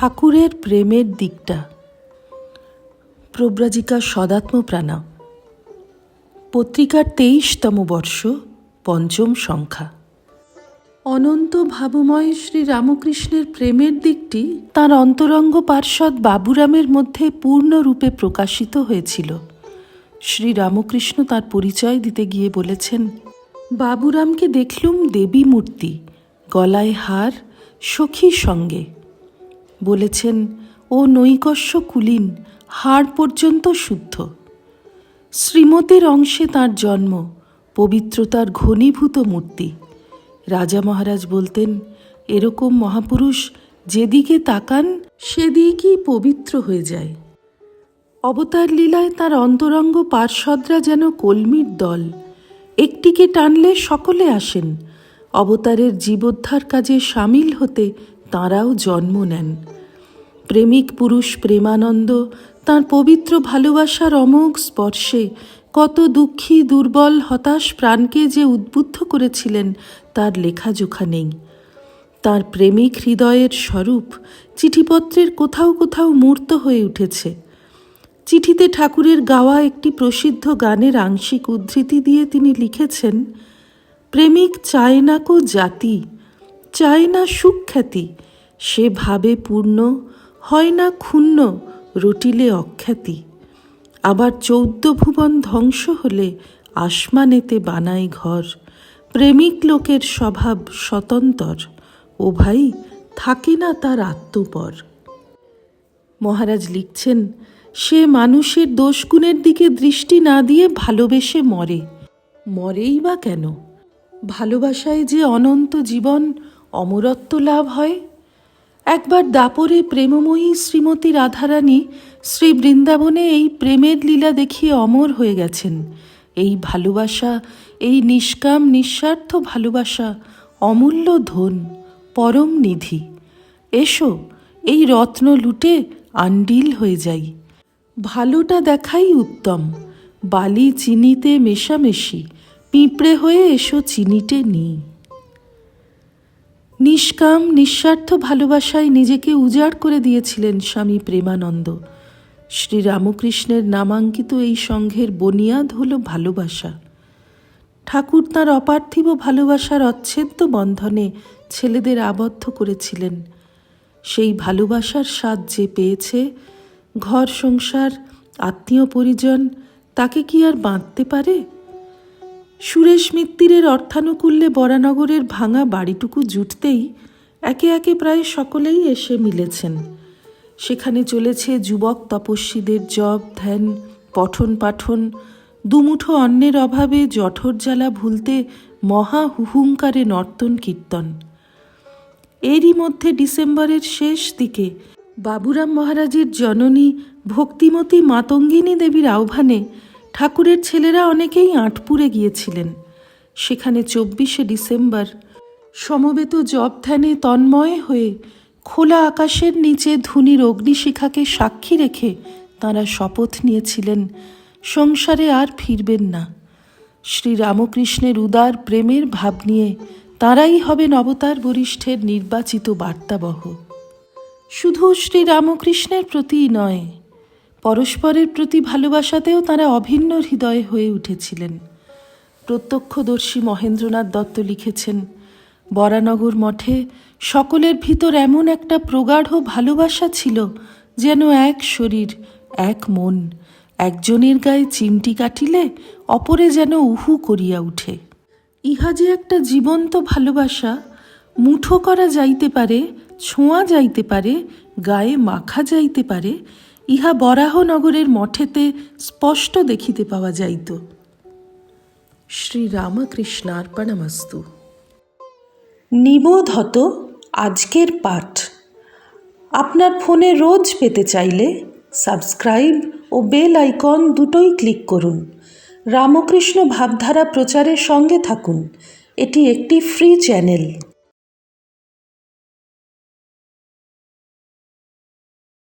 ঠাকুরের প্রেমের দিকটা। প্রব্রাজিকা সদাত্ম প্রাণা। পত্রিকার তেইশতম বর্ষ, পঞ্চম সংখ্যা। অনন্ত ভাবময় শ্রী রামকৃষ্ণের প্রেমের দিকটি তার অন্তরঙ্গ পার্ষদ বাবুরামের মধ্যে পূর্ণরূপে প্রকাশিত হয়েছিল। শ্রী রামকৃষ্ণ তার পরিচয় দিতে গিয়ে বলেছেন, বাবুরামকে দেখলুম দেবী মূর্তি, গলায় হার, সখী সঙ্গে। বলেছেন, ও নৈকস্য কুলীন, হাড় পর্যন্ত শুদ্ধ। শ্রীমতীর অংশে তার জন্ম, পবিত্রতার ঘনীভূত মূর্তি। রাজা মহারাজ বলতেন, এরকম মহাপুরুষ যেদিকে তাকান, সেদিকেই পবিত্র হয়ে যায়। অবতার লীলায় তার অন্তরঙ্গ পার্ষদরা যেন কলমির দল। একটিকে টানলে সকলে আসেন। অবতারের জীবোদ্ধার কাজে সামিল হতে তাঁরাও জন্ম নেন। প্রেমিক পুরুষ প্রেমানন্দ, তার পবিত্র ভালোবাসার অমোঘ স্পর্শে কত দুঃখী, দুর্বল, হতাশ প্রাণকে যে উদ্বুদ্ধ করেছিলেন, তার লেখাজোখা নেই। তার প্রেমিক হৃদয়ের স্বরূপ চিঠিপত্রের কোথাও কোথাও মূর্ত হয়ে উঠেছে। চিঠিতে ঠাকুরের গাওয়া একটি প্রসিদ্ধ গানের আংশিক উদ্ধৃতি দিয়ে তিনি লিখেছেন, প্রেমিক চায় না কো জাতি, চায় না সুখ্যাতি, সে ভাবে পূর্ণ হয় না ক্ষুণ্ণ রটিলে অখ্যাতি। আবার চৌদ্দ ভুবন ধ্বংস হলে আসমানেতে বানায় ঘর। প্রেমিক লোকের স্বভাব স্বতন্তর, ও ভাই থাকে না তার আত্মপর। মহারাজ লিখছেন, সে মানুষের দোষগুণের দিকে দৃষ্টি না দিয়ে ভালোবেসে মরে। মরেই বা কেন? ভালোবাসায় যে অনন্ত জীবন, অমরত্ব লাভ হয়? একবার দাপরে প্রেমময়ী শ্রীমতী রাধারানী শ্রী বৃন্দাবনে এই প্রেমের লীলা দেখিয়ে অমর হয়ে গেছেন। এই ভালোবাসা, এই নিষ্কাম, নিঃস্বার্থ ভালোবাসা অমূল্য ধন, পরম নিধি। এসো, এই রত্ন লুটে আন্ডিল হয়ে যাই। ভালোটা দেখাই উত্তম, বালি চিনিতে মেশামেশি, পিঁপড়ে হয়ে এসো চিনিটে নিই নিষ্কাম, নিঃস্বার্থ ভালোবাসায় নিজেকে উজাড় করে দিয়েছিলেন স্বামী প্রেমানন্দ। শ্রী রামকৃষ্ণের নামাঙ্কিত এই সংঘের বনিয়াদ হল ভালোবাসা। ঠাকুর তাঁর অপার্থিব ভালোবাসার অচ্ছেদ্য বন্ধনে ছেলেদের আবদ্ধ করেছিলেন। সেই ভালোবাসার স্বাদ যে পেয়েছে, ঘর সংসার, আত্মীয় পরিজন, তাকে কি আর বাঁধতে পারে? সুরেশ মিত্তিরের অর্থানুকূল্যে বরানগরের ভাঙা বাড়িটুকু জুটতেই একে একে প্রায় সকলেই এসে মিলেছেন। সেখানে চলেছে যুবক তপস্বীদের জব ধ্যান, পঠন পাঠন। দুমুঠো অন্নের অভাবে জঠর জ্বালা ভুলতে মহা হুহুঙ্কারে নর্তন কীর্তন। এরই মধ্যে ডিসেম্বরের শেষ দিকে বাবুরাম মহারাজের জননী ভক্তিমতী মাতঙ্গিনী দেবীর আহ্বানে ঠাকুরের ছেলেরা অনেকেই আঁটপুরে গিয়েছিলেন। সেখানে চব্বিশে ডিসেম্বর সমবেত জপ ধ্যানে তন্ময় হয়ে খোলা আকাশের নিচে ধুনির অগ্নিশিখাকে সাক্ষী রেখে তাঁরা শপথ নিয়েছিলেন, সংসারে আর ফিরবেন না। শ্রী রামকৃষ্ণের উদার প্রেমের ভাব নিয়ে তাঁরাই হবেন অবতার বরিষ্ঠের নির্বাচিত বার্তাবহ। শুধু শ্রী রামকৃষ্ণের প্রতিই নয় পরস্পরের প্রতি ভালোবাসাতেও তারা অভিন্ন হৃদয় হয়ে উঠেছিলেন। প্রত্যক্ষদর্শী মহেন্দ্রনাথ দত্ত লিখেছেন, বরানগর মঠে সকলের ভিতর এমন একটা প্রগাঢ় ভালোবাসা ছিল যেন এক শরীর, এক মন, একজনের গায়ে চিমটি কাটিলে অপরে যেন উহু করিয়া উঠে। ইহা যে একটা জীবন্ত ভালোবাসা, মুঠো করা যাইতে পারে, ছোঁয়া যাইতে পারে, গায়ে মাখা যাইতে পারে ইহা বরাহনগরের মঠেতে স্পষ্ট দেখিতে পাওয়া যাইত। শ্রী রামকৃষ্ণার্পণমস্তু নিবোধ হত আজকের পাঠ। আপনার ফোনে রোজ পেতে চাইলে সাবস্ক্রাইব ও বেল আইকন দুটোই ক্লিক করুন। রামকৃষ্ণ ভাবধারা প্রচারের সঙ্গে থাকুন। এটি একটি ফ্রি চ্যানেল।